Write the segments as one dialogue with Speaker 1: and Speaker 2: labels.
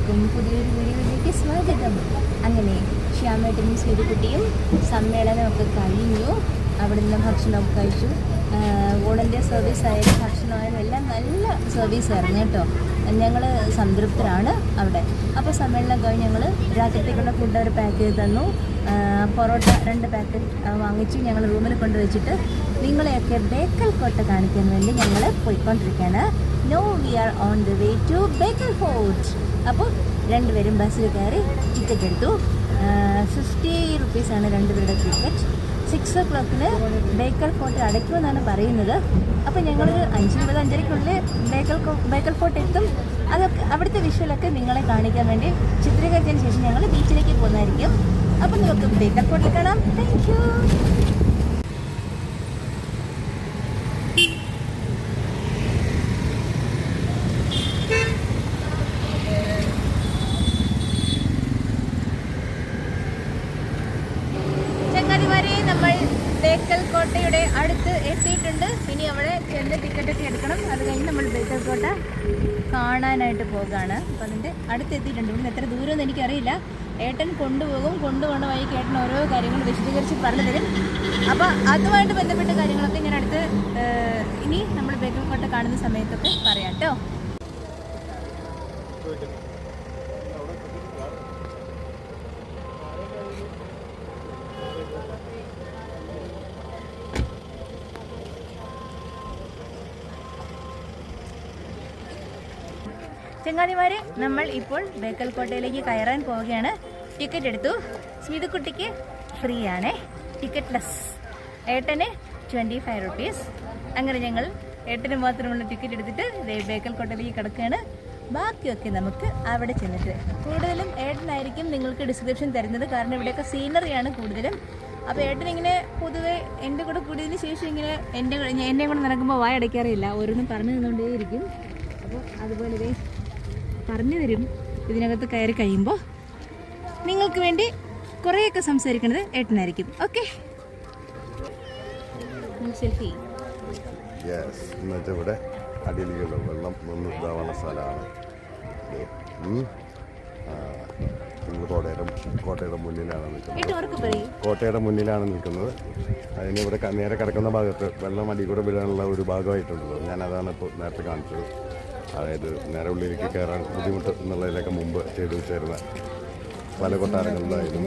Speaker 1: എല്ലാവർക്കും പുതിയൊരു വീഡിയോയിലേക്ക് സ്വാഗതം. അങ്ങനെ ശ്യാമേട്ടനും ശ്രീകുട്ടിയും സമ്മേളനമൊക്കെ കഴിഞ്ഞു. അവിടുന്ന് ഭക്ഷണമൊക്കെ കഴിച്ചു. വോളണ്ടിയർ സർവീസ് ആയാലും ഭക്ഷണമായാലും എല്ലാം നല്ല സർവീസ് ആയിരുന്നു കേട്ടോ. ഞങ്ങൾ സംതൃപ്തരാണ് അവിടെ. അപ്പോൾ സമ്മേളനം കഴിഞ്ഞ് ഞങ്ങൾ രാത്രിത്തേക്കുള്ള ഫുഡ് അവർ പാക്ക് ചെയ്ത് തന്നു. പൊറോട്ട രണ്ട് പാക്കറ്റ് വാങ്ങിച്ചു. ഞങ്ങൾ റൂമിൽ കൊണ്ടുവച്ചിട്ട് നിങ്ങളെയൊക്കെ ബേക്കൽ കോട്ട കാണിക്കാൻ വേണ്ടി ഞങ്ങൾ പോയിക്കൊണ്ടിരിക്കുകയാണ്. No we are on the way to Bekal fort അപ്പോൾ രണ്ടുപേരും ബസ്സിൽ കയറി ടിക്കറ്റ് എടുത്തു. ഫിഫ്റ്റി റുപ്പീസാണ് രണ്ടുപേരുടെ ടിക്കറ്റ് സിക്സ് ഓ ക്ലോക്കിന് ബേക്കൽ ഫോർട്ട് അടയ്ക്കുമെന്നാണ് പറയുന്നത്. അപ്പോൾ ഞങ്ങൾ അഞ്ച് ഇരുപത് അഞ്ചരയ്ക്കുള്ളിൽ ബേക്കൽ ബേക്കൽ ഫോർട്ട് എത്തും. അതൊക്കെ അവിടുത്തെ വിഷ്വലൊക്കെ നിങ്ങളെ കാണിക്കാൻ വേണ്ടി ചിത്രീകരിച്ചതിന് ശേഷം ഞങ്ങൾ ബീച്ചിലേക്ക് പോകുന്നതായിരിക്കും. അപ്പോൾ നിങ്ങൾക്ക് ബേക്കൽ ഫോർട്ടിൽ കാണാം. താങ്ക് യു ചങ്ങാതിമാരെ നമ്മൾ ബേക്കൽ കോട്ടയുടെ അടുത്ത് എത്തിയിട്ടുണ്ട് ഇനി അവിടെ ചെന്ന് ടിക്കറ്റ് ഒക്കെ എടുക്കണം അത് കഴിഞ്ഞ് നമ്മൾ ബേക്കൽ കോട്ട കാണാനായിട്ട് പോകുകയാണ് അപ്പോൾ അതിന്റെ അടുത്ത് എത്തിയിട്ടുണ്ട്. ഇവിടുന്ന് എത്ര ദൂരമെന്ന് എനിക്കറിയില്ല. ഏട്ടൻ കൊണ്ടുപോകും കൊണ്ടുപോകുന്ന വഴിക്ക് ഏട്ടൻ ഓരോ കാര്യങ്ങൾ വിശദീകരിച്ച് പറഞ്ഞു തരും. അപ്പോൾ അതുമായിട്ട് ബന്ധപ്പെട്ട കാര്യങ്ങളൊക്കെ ഞാൻ അടുത്ത് ഇനി നമ്മൾ ബേക്കൽ കോട്ട കാണുന്ന സമയത്തൊക്കെ പറയാം കേട്ടോ. ചങ്ങാതിമാരെ നമ്മൾ ഇപ്പോൾ ബേക്കൽ കോട്ടയിലേക്ക് കയറാൻ പോവുകയാണ്. ടിക്കറ്റ് എടുത്തു. സ്മിതുക്കുട്ടിക്ക് ഫ്രീ ആണ് ടിക്കറ്റ് ലെസ് ഏട്ടന് ട്വന്റി ഫൈവ് റുപ്പീസ് അങ്ങനെ ഞങ്ങൾ ഏട്ടന് മാത്രമുള്ള ടിക്കറ്റ് എടുത്തിട്ട് ബേക്കൽ കോട്ടയിലേക്ക് കിടക്കുകയാണ്. ബാക്കിയൊക്കെ നമുക്ക് അവിടെ ചെന്നിട്ട്. കൂടുതലും ഏട്ടനായിരിക്കും നിങ്ങൾക്ക് ഡിസ്ക്രിപ്ഷൻ തരുന്നത്. കാരണം ഇവിടെയൊക്കെ സീനറിയാണ് കൂടുതലും. അപ്പോൾ ഏട്ടനിങ്ങനെ പൊതുവെ എന്റെ കൂടെ കൂടിയതിന് ശേഷം ഇങ്ങനെ എന്റെ എന്നെ കൂടെ നടക്കുമ്പോൾ വായ അടയ്ക്കാറില്ല ഓരോന്നും പറഞ്ഞു തന്നുകൊണ്ടേയിരിക്കും അപ്പോൾ അതുപോലെ പറഞ്ഞു തരും. ഇതിനകത്ത് കയറി കഴിയുമ്പോൾ നിങ്ങൾക്ക് വേണ്ടി കുറേയൊക്കെ സംസാരിക്കുന്നത് ഏട്ടനായിരിക്കും. ഓക്കെ? സെൽഫി.
Speaker 2: ഇവിടെ അടിയിലുള്ള വെള്ളം നിന്ന് ഇതാവുന്ന സ്ഥലമാണ് കോട്ടയുടെ കോട്ടയുടെ മുന്നിലാണ് നിൽക്കുന്നത്. കോട്ടയുടെ മുന്നിലാണ് നിൽക്കുന്നത്. അതിന് ഇവിടെ നേരെ കിടക്കുന്ന ഭാഗത്ത് വെള്ളം അടി കൂടെ വിടാനുള്ള ഒരു ഭാഗമായിട്ടുള്ളത്. ഞാൻ അതാണ് ഇപ്പോൾ നേരത്തെ കാണിച്ചത്. അതായത് നേരെ ഉള്ളിലേക്ക് കയറാൻ ബുദ്ധിമുട്ട് എന്നുള്ളതിലൊക്കെ മുമ്പ് ചെയ്തു വെച്ചിരുന്ന പല കൊട്ടാരങ്ങളിലായാലും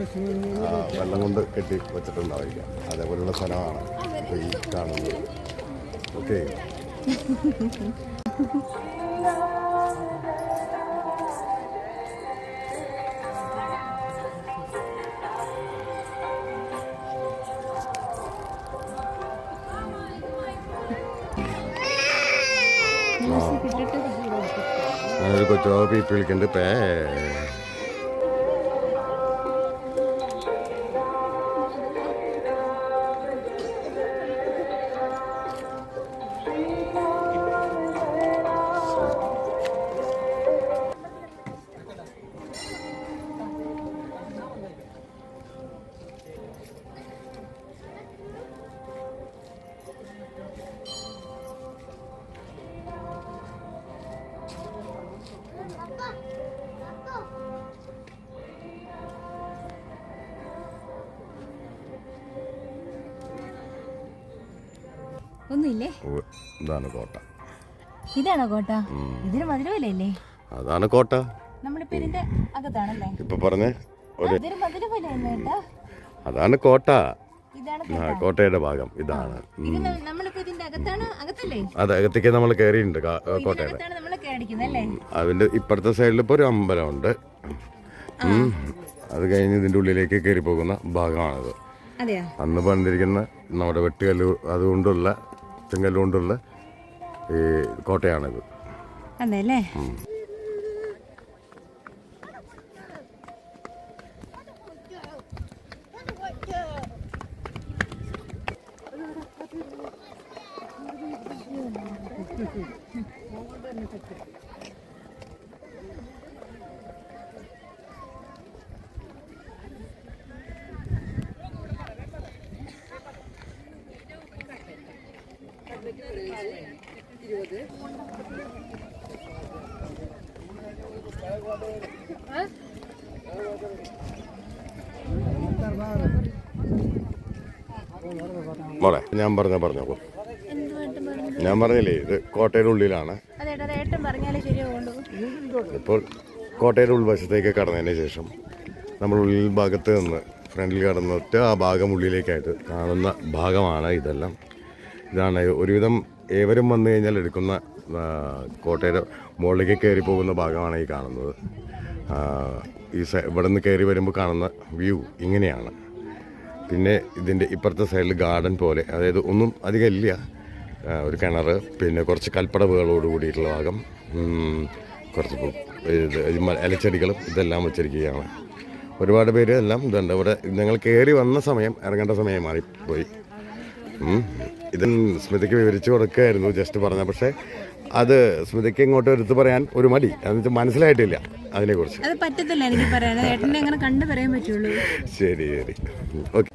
Speaker 2: വെള്ളം കൊണ്ട് കെട്ടി വെച്ചിട്ടുണ്ടാവില്ല അതേപോലെയുള്ള സ്ഥലമാണ് ഈ കാണുന്നത്. ഓക്കെ. அது கொஞ்சம் பீப்பிளுக்கு இருந்துப்பேன்
Speaker 1: ഒന്നുമില്ലേ?
Speaker 2: ഇതാണ് കോട്ട.
Speaker 1: ഇതാണോ കോട്ട? ഇതിന്
Speaker 2: അതാണ് കോട്ട.
Speaker 1: നമ്മളിപ്പോ ഇതിന്റെ അകത്താണല്ലേ?
Speaker 2: ഇപ്പൊ പറഞ്ഞേ അതാണ് കോട്ട. കോട്ടയുടെ ഭാഗം. ഇതാണ്. അതെ അകത്തേക്ക് നമ്മൾ കയറിയിട്ടുണ്ട് കാ- കോട്ടയുടെ. അതിന്റെ ഇപ്പുറത്തെ സൈഡിൽ ഇപ്പോൾ ഒരു അമ്പലമുണ്ട്. ഉണ്ട് അത് കഴിഞ്ഞ് ഇതിന്റെ ഉള്ളിലേക്ക് കയറി പോകുന്ന ഭാഗമാണിത് അന്ന് പണിതിരിക്കുന്ന നമ്മുടെ വെട്ടുകല്ല് അതുകൊണ്ടുള്ള ചെങ്കല്ല് കൊണ്ടുള്ള ഈ കോട്ടയാണിത്.
Speaker 1: അതെ അല്ലേ മോളെ
Speaker 2: ഞാൻ പറഞ്ഞ
Speaker 1: പറഞ്ഞോ.
Speaker 2: ഞാൻ പറഞ്ഞില്ലേ ഇത് കോട്ടയുടെ ഉള്ളിലാണ്. ഇപ്പോൾ കോട്ടയുടെ ഉൾവശത്തേക്ക് കടന്നതിന് ശേഷം നമ്മൾ ഉള്ളിൽ ഭാഗത്ത് നിന്ന് ഫ്രണ്ടിൽ കടന്നിട്ട് ആ ഭാഗം ഉള്ളിലേക്കായിട്ട് കാണുന്ന ഭാഗമാണ് ഇതെല്ലാം. ഇതാണ്. ഒരുവിധം ഏവരും വന്നു കഴിഞ്ഞാൽ എടുക്കുന്ന കോട്ടയുടെ മുകളിലേക്ക് കയറി പോകുന്ന ഭാഗമാണ് ഈ കാണുന്നത്. ഈ ഇവിടെ നിന്ന് കയറി വരുമ്പോൾ കാണുന്ന വ്യൂ ഇങ്ങനെയാണ്. പിന്നെ ഇതിന്റെ ഇപ്പുറത്തെ സൈഡിൽ ഗാർഡൻ പോലെ അതായത് ഒന്നും അധികം ഇല്ല. ഒരു കിണർ പിന്നെ കുറച്ച് കൽപ്പടവുകളോട് കൂടിയിട്ടുള്ള ഭാഗം. കുറച്ച് ഇലച്ചെടികളും ഇതെല്ലാം വെച്ചിരിക്കുകയാണ്. ഒരുപാട് പേര് എല്ലാം ഇതുണ്ട്. ഇവിടെ ഞങ്ങൾ കയറി വന്ന സമയം ഇറങ്ങേണ്ട സമയം മാറിപ്പോയി ഉം. ഇത് സ്മിതയ്ക്ക് വിവരിച്ചു കൊടുക്കുകയായിരുന്നു ജസ്റ്റ് പറഞ്ഞ പക്ഷേ അത് സ്മിതയ്ക്ക് ഇങ്ങോട്ട് എടുത്തു പറയാൻ ഒരു മടി. വെച്ചാൽ മനസ്സിലായിട്ടില്ല അതിനെക്കുറിച്ച്.
Speaker 1: അത് പറ്റത്തില്ല എനിക്ക് പറയാൻ. ഏട്ടനെ അങ്ങനെ കണ്ടു പറയാൻ പറ്റുള്ളൂ.
Speaker 2: ശരി ശരി. ഓക്കെ.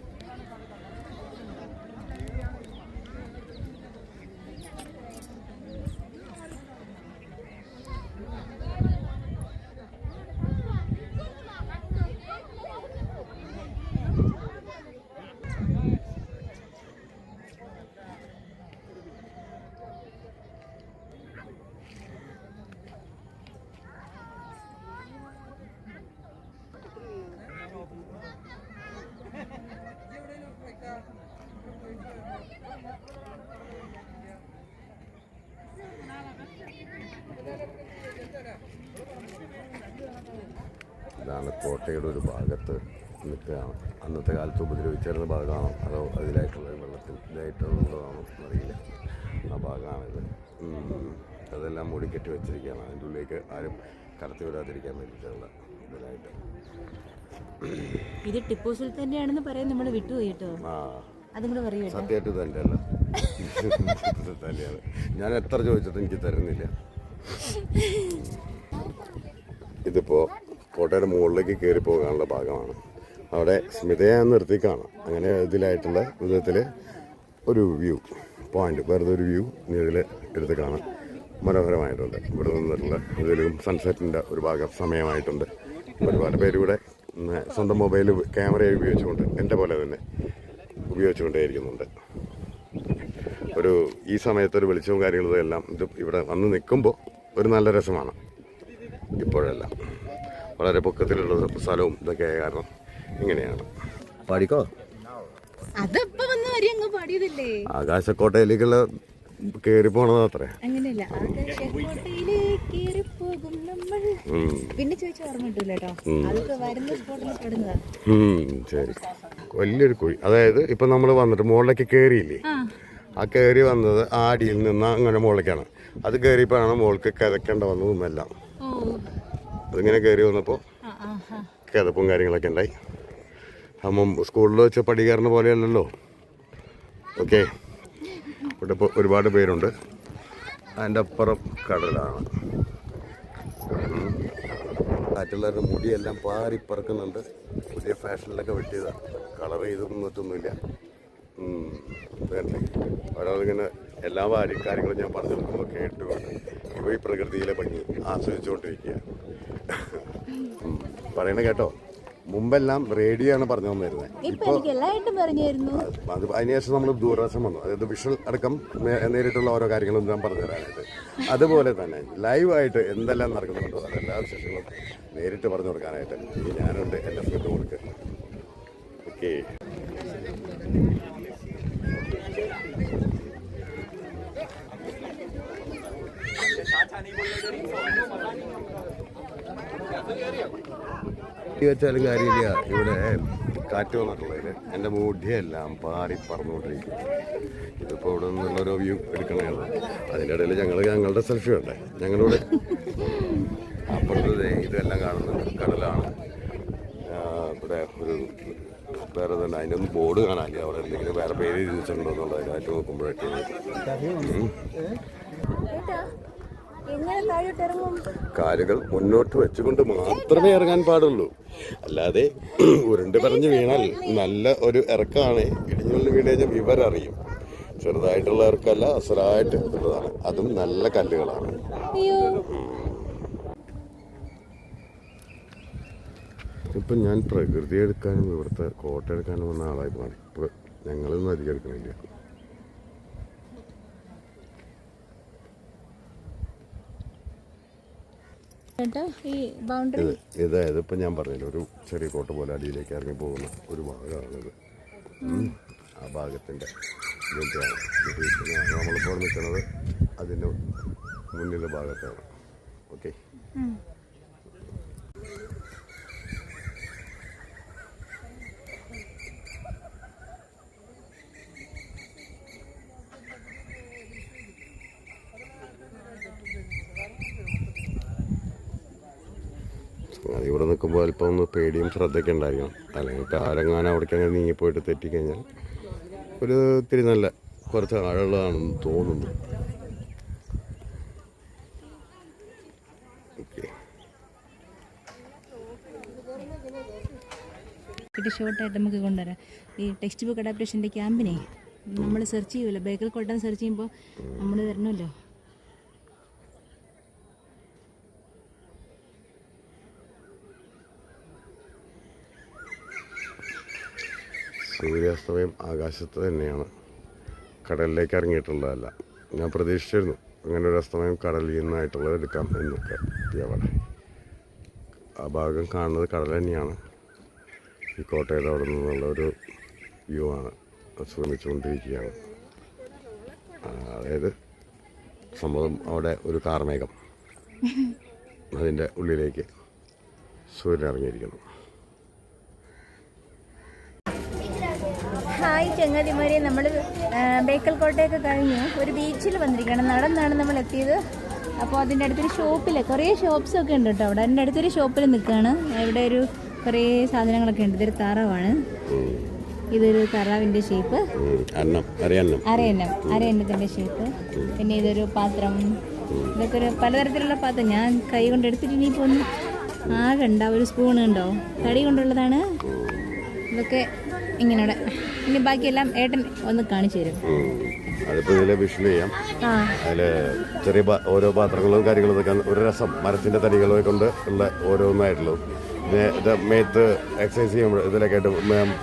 Speaker 2: ഇതാണ് കോട്ടയുടെ ഒരു ഭാഗത്ത് നിൽക്കുകയാണ് അന്നത്തെ കാലത്ത് ഉപദ്രവിച്ചിരുന്ന ഭാഗമാണോ? അതോ അതിലായിട്ടുള്ള വെള്ളത്തിൽ ഇതായിട്ടുള്ളതാണോ? എന്നറിയില്ല ആ ഭാഗമാണിത്. അതെല്ലാം മൂടിക്കെട്ടി വെച്ചിരിക്കുകയാണ്. അതിന്റെ ഉള്ളിലേക്ക് ആരും കടത്തി വിടാതിരിക്കാൻ വേണ്ടിയിട്ടുള്ള ഇതിലായിട്ട്.
Speaker 1: ഇത് ടിപ്പു സുൽത്താന്റെയാണെന്ന് പറയാൻ നമ്മൾ വിട്ടുപോയി കേട്ടോ
Speaker 2: ആ.
Speaker 1: അതും കൂടെ പറയൂ കേട്ടോ.
Speaker 2: സത്യമായിട്ട് ഇതെന്റെ അല്ല ഞാൻ എത്ര ചോദിച്ചിട്ടും എനിക്ക് തരുന്നില്ല. ഇതിപ്പോൾ കോട്ടയുടെ മുകളിലേക്ക് കയറി പോകാനുള്ള ഭാഗമാണ്. അവിടെ സ്മിതയെ നിർത്തി കാണാം. അങ്ങനെ ഇതിലായിട്ടുള്ള വിധത്തിൽ ഒരു വ്യൂ പോയിന്റ് വെറുതെ ഒരു വ്യൂ ഇതിൽ എടുത്ത് കാണാം. മനോഹരമായിട്ടുണ്ട്. ഇവിടെ നിന്നിട്ടുള്ള ഇതിലും സൺസെറ്റിന്റെ ഒരു ഭാഗം സമയമായിട്ടുണ്ട്. ഒരുപാട് പേര് ഇവിടെ സ്വന്തം മൊബൈൽ ക്യാമറ ഉപയോഗിച്ചുകൊണ്ട് എന്റെ പോലെ തന്നെ ഉപയോഗിച്ചുകൊണ്ടേയിരിക്കുന്നുണ്ട്. ഒരു ഈ സമയത്തൊരു വെളിച്ചവും കാര്യങ്ങളും എല്ലാം ഇത് ഇവിടെ വന്ന് നിൽക്കുമ്പോൾ ഒരു നല്ല രസമാണ്. ഇപ്പോഴെല്ലാം. വളരെ പൊക്കത്തിലുള്ള സ്ഥലവും ഇതൊക്കെ ആയ കാരണം ഇങ്ങനെയാണ്. പാടിക്കോ? ആകാശക്കോട്ടയിലേക്കുള്ള കേറി പോണത് അത്രേ.
Speaker 1: അങ്ങനെയല്ല പിന്നെ ഓർമ്മ കേട്ടോ. വരുന്ന സ്പോട്ടിൽ പെടുന്നതാ.
Speaker 2: ശരി. വലിയൊരു കുഴി. അതായത് ഇപ്പൊ നമ്മൾ വന്നിട്ട് മുകളിലേക്ക് കയറിയില്ലേ
Speaker 1: ആ.
Speaker 2: കേറി കയറി വന്നത് ആ അടിയിൽ നിന്ന് അങ്ങനെ മുകളിലേക്കാണ് അത് കയറിയപ്പോഴാണ് മുകൾക്ക് കിതക്കേണ്ട വന്നതും എല്ലാം.
Speaker 1: ഓ
Speaker 2: അതിങ്ങനെ കയറി വന്നപ്പോൾ കിതപ്പും കാര്യങ്ങളൊക്കെ ഉണ്ടായി. അപ്പം സ്കൂളിൽ വെച്ച പഠിക്കാറിന് പോലെയല്ലല്ലോ. ഓക്കെ. ഇവിടെ ഇപ്പോൾ ഒരുപാട് പേരുണ്ട്. അതിന്റെ അപ്പുറം കടലാണ്. മറ്റുള്ളവരുടെ മുടിയെല്ലാം പാറി പറക്കുന്നുണ്ട്. പുതിയ ഫാഷനിലൊക്കെ വെട്ടിയതാണ് കളർ ചെയ്തൊന്നും മറ്റൊന്നുമില്ല. ഒരാളിങ്ങനെ എല്ലാ കാര്യങ്ങളും ഞാൻ പറഞ്ഞു കൊടുക്കുമ്പോൾ കേട്ടുകൊണ്ട് ഇപ്പോൾ ഈ പ്രകൃതിയിലെ ഭംഗി ആസ്വദിച്ചുകൊണ്ടിരിക്കുക ഉം. പറയണ കേട്ടോ മുമ്പെല്ലാം റേഡിയോ ആണ് പറഞ്ഞു തന്നിരുന്നത് അത് അതിനുശേഷം നമ്മൾ ദൂരദർശനം വന്നു. അതായത് വിഷ്വൽ അടക്കം നേരിട്ടുള്ള ഓരോ കാര്യങ്ങളും ഞാൻ പറഞ്ഞു തരാനായിട്ട്. അതുപോലെ തന്നെ ലൈവ് ആയിട്ട് എന്തെല്ലാം നടക്കുന്നുണ്ടോ അതെല്ലാ വിശേഷങ്ങളും നേരിട്ട് പറഞ്ഞു കൊടുക്കാനായിട്ട് ഞാനുണ്ട് എന്റെ ഫ്രണ്ട് കൊടുക്ക് ഓക്കെ വെച്ചാലും കാര്യമില്ല. ഇവിടെ കാറ്റ് വന്നിട്ടുള്ളതിൽ എന്റെ മൂഢിയെല്ലാം പാറി പറന്നുകൊണ്ടിരിക്കും ഇതിപ്പോൾ ഇവിടെ നിന്നുള്ളൊരു വ്യൂ എടുക്കണതാണ് അതിന്റെ ഇടയിൽ ഞങ്ങൾ ഞങ്ങളുടെ സെൽഫി ഉണ്ട് ഞങ്ങളിവിടെ അപ്പുറത്ത് ഇതെല്ലാം കാണുന്നത് കടലാണ്. ഇവിടെ ഒരു വേറെ തന്നെ അതിനൊന്നും ബോർഡ് കാണാനില്ല? അവിടെ എന്തെങ്കിലും വേറെ പേര് എഴുതി വെച്ചിട്ടുണ്ടോ എന്നുള്ളതിനായിട്ട് നോക്കുമ്പോഴൊക്കെ. കാലുകൾ മുന്നോട്ട് വെച്ചുകൊണ്ട് മാത്രമേ ഇറങ്ങാൻ പാടുള്ളൂ. അല്ലാതെ ഉരുണ്ട് പറഞ്ഞു വീണാൽ നല്ല ഒരു ഇറക്കമാണ്. ഇടിഞ്ഞുള്ളിൽ വീണ് കഴിഞ്ഞാൽ വിവരറിയും ചെറുതായിട്ടുള്ള ഇറക്കമല്ല അസറായിട്ട് ഉള്ളതാണ് അതും നല്ല കല്ലുകളാണ്. ഇപ്പം ഞാൻ പ്രകൃതി എടുക്കാനും ഇവിടുത്തെ കോട്ട എടുക്കാനും വന്ന ആളായി മാറി. ഇപ്പോൾ ഞങ്ങളൊന്നും അധികം എടുക്കണില്ല
Speaker 1: കേട്ടോ ഈ ബൗണ്ടറി
Speaker 2: ഇത് ഇത് ഇതിപ്പോൾ ഞാൻ പറഞ്ഞില്ല ഒരു ചെറിയ കോട്ട പോലെ അടിയിലേക്ക് ഇറങ്ങി പോകുന്ന ഒരു ഭാഗമാണിത് ആ ഭാഗത്തിന്റെ ഇതിന്റെയാണ് നമ്മളിപ്പോൾ നിൽക്കുന്നത്. അതിന്റെ മുന്നിലെ ഭാഗത്താണ്. ഓക്കെ അത് ഇവിടെ നിൽക്കുമ്പോൾ അല്പം ഒന്ന് പേടിയും ശ്രദ്ധയൊക്കെ ഉണ്ടായിരിക്കണം. അല്ലെങ്കിൽ കാലങ്ങാനം അവിടേക്ക് അങ്ങനെ നീങ്ങിപ്പോയിട്ട് തെറ്റിക്കഴിഞ്ഞാൽ ഒരു ഇത്തിരി നല്ല കുറച്ച് ആഴമുള്ളതാണെന്ന് തോന്നുന്നു.
Speaker 1: ഷോട്ടായിട്ട് നമുക്ക് കൊണ്ടുവരാം. ഈ ടെക്സ്റ്റ് ബുക്ക് അഡാപ്റ്റേഷന്റെ ക്യാമ്പിനെ നമ്മൾ സെർച്ച് ചെയ്യുമല്ലോ ബേക്കൽ കോട്ടം സെർച്ച് ചെയ്യുമ്പോൾ നമ്മൾ വരണമല്ലോ
Speaker 2: സൂര്യാസ്തമയം ആകാശത്ത് തന്നെയാണ്. കടലിലേക്ക് ഇറങ്ങിയിട്ടുള്ളതല്ല. ഞാൻ പ്രതീക്ഷിച്ചിരുന്നു അങ്ങനെ ഒരു അസ്തമയം കടലിൽ നിന്നായിട്ടുള്ളത് എടുക്കാം എന്നൊക്കെ. അവിടെ. ആ ഭാഗം കാണുന്നത് കടൽ തന്നെയാണ്. ഈ കോട്ടയുടെ അവിടെ നിന്നുള്ള ഒരു വ്യൂ ആണ്. ശ്രമിച്ചുകൊണ്ടിരിക്കുകയാണ്. അതായത് സംഭവം അവിടെ ഒരു കാർമേഘം അതിന്റെ ഉള്ളിലേക്ക് സൂര്യൻ ഇറങ്ങിയിരിക്കുന്നു.
Speaker 1: ഹായ് ചങ്ങാതിമാരെ നമ്മൾ ബേക്കൽ കോട്ടയൊക്കെ കഴിഞ്ഞ് ഒരു ബീച്ചിൽ വന്നിരിക്കുകയാണ്. നടന്നാണ് നമ്മൾ എത്തിയത്. അപ്പോൾ അതിന്റെ അടുത്തൊരു ഷോപ്പിൽ കുറേ ഷോപ്സൊക്കെ ഉണ്ട് കേട്ടോ അവിടെ. അതിന്റെ അടുത്തൊരു ഷോപ്പിൽ നിൽക്കുകയാണ്. ഇവിടെ ഒരു കുറേ സാധനങ്ങളൊക്കെ ഉണ്ട്. ഇതൊരു താറാവാണ്. ഇതൊരു താറാവിന്റെ ഷേപ്പ് അരയന്നം. അരയന്നത്തിന്റെ ഷേപ്പ് പിന്നെ ഇതൊരു പാത്രം. ഇതൊക്കെ ഒരു പലതരത്തിലുള്ള പാത്രം. ഞാൻ കൈ കൊണ്ട് എടുത്തിട്ട് ഇനിയിപ്പോൾ ഒന്ന് ആകെ ഉണ്ടാവും ഒരു സ്പൂൺ ഉണ്ടോ? തടി കൊണ്ടുള്ളതാണ്. ഇതൊക്കെ ഇങ്ങനെ ഇനി ബാക്കിയെല്ലാം ഏട്ടൻ ഒന്ന് കാണിച്ചു തരും.
Speaker 2: അതിപ്പോൾ ഇതിൽ ചെയ്യാം. അതിൽ ചെറിയ ഓരോ പാത്രങ്ങളും കാര്യങ്ങളും ഇതൊക്കെ ഒരു രസം. മരത്തിന്റെ തടികളെ കൊണ്ട് ഉള്ള ഓരോന്നായിട്ടുള്ളൂ. ഇത് മേത്ത് എക്സസൈസ് ചെയ്യുമ്പോൾ ഇതിലൊക്കെ ആയിട്ട്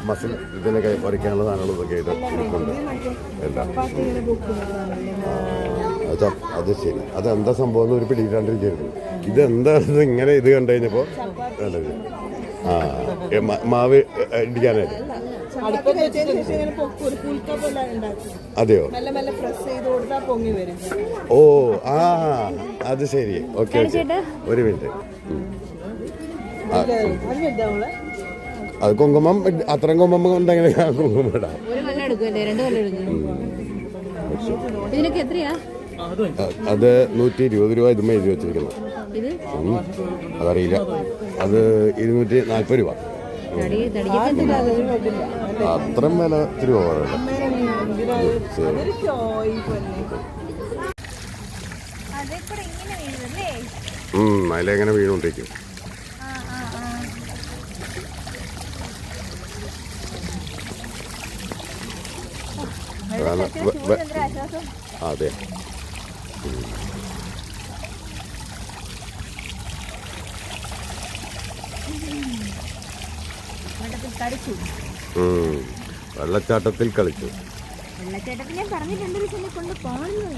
Speaker 2: മസിൽ ഇതിലൊക്കെ വരയ്ക്കാനുള്ള സാധനങ്ങൾ ഇതൊക്കെ ആയിട്ട് ഇരിപ്പുണ്ട് എല്ലാം അത് അത് ശരി. അതെന്താ സംഭവം എന്ന് ഒരു പിടിയിട്ടാണ്ടിരിക്കുന്നു ഇതെന്താണെന്ന് ഇങ്ങനെ ഇത് കണ്ടു കഴിഞ്ഞപ്പോൾ നല്ലത് ആ മാവ് ഇടിക്കാനായിട്ട്. അതെയോ? ഓ ആ അത് ശരി. Okay okay. ഒരു മിനിറ്റ്.
Speaker 3: അത്
Speaker 2: കുങ്കുമം അത്രയും കുങ്കുമം ഉണ്ടെങ്കിൽ കുങ്കുമം ഇടാം. അത് നൂറ്റി ഇരുപത് രൂപ ഇതും എഴുതി വെച്ചിരിക്കുന്നു. അതറിയില്ല. അത് ഇരുന്നൂറ്റി നാൽപ്പത് രൂപ? അത്രയും വില ഇത്തിരി ഓവറല്ല അതിലെങ്ങനെ വീണുകൊണ്ടിരിക്കും.
Speaker 1: ആ ആ ആ.
Speaker 2: അതാണ് വെ- വെ-
Speaker 1: എന്തൊരു ആശ്വാസം
Speaker 2: അതെ
Speaker 1: വെള്ളത്തിൽ കളിച്ചു.
Speaker 2: വെള്ളച്ചാട്ടത്തിൽ കളിച്ചു
Speaker 1: വെള്ളച്ചാട്ടത്തിൽ ഞാൻ പറഞ്ഞിട്ടുണ്ട് കൊണ്ട് പോകുന്നു.